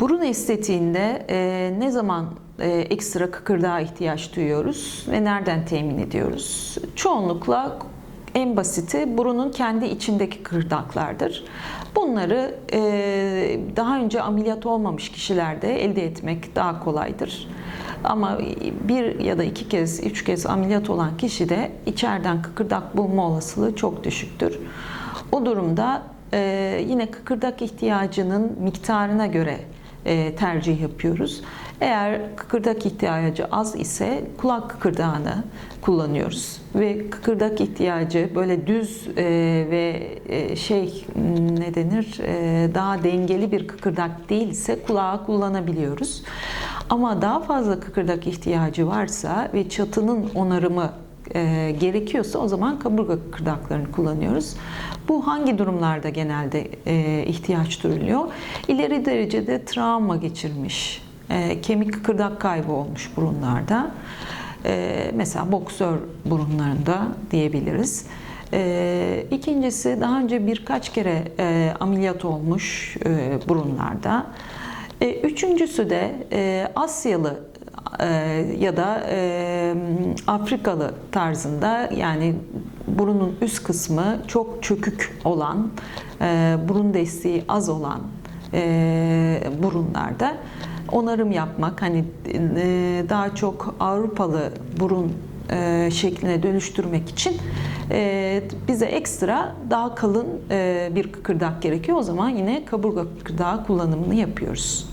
Burun estetiğinde e, ne zaman e, ekstra kıkırdağa ihtiyaç duyuyoruz ve nereden temin ediyoruz? Çoğunlukla en basiti burunun kendi içindeki kıkırdaklardır. Bunları e, daha önce ameliyat olmamış kişilerde elde etmek daha kolaydır. Ama bir ya da iki kez, üç kez ameliyat olan kişide içeriden kıkırdak bulma olasılığı çok düşüktür. O durumda e, yine kıkırdak ihtiyacının miktarına göre e, tercih yapıyoruz. Eğer kıkırdak ihtiyacı az ise kulak kıkırdağını kullanıyoruz ve kıkırdak ihtiyacı böyle düz e, ve e, şey ne denir daha dengeli bir kıkırdak değilse kulağı kullanabiliyoruz. Ama daha fazla kıkırdak ihtiyacı varsa ve çatının onarımı e, gerekiyorsa o zaman kaburga kıkırdaklarını kullanıyoruz. Bu hangi durumlarda genelde e, ihtiyaç duyuluyor? İleri derecede travma geçirmiş, e, kemik kıkırdak kaybı olmuş burunlarda. E, mesela boksör burunlarında diyebiliriz. E, ikincisi daha önce birkaç kere e, ameliyat olmuş e, burunlarda. E, üçüncüsü de e, Asyalı ya da e, Afrikalı tarzında yani burunun üst kısmı çok çökük olan, e, burun desteği az olan e, burunlarda onarım yapmak hani e, daha çok Avrupalı burun e, şekline dönüştürmek için e, bize ekstra daha kalın e, bir kıkırdak gerekiyor. O zaman yine kaburga kıkırdağı kullanımını yapıyoruz.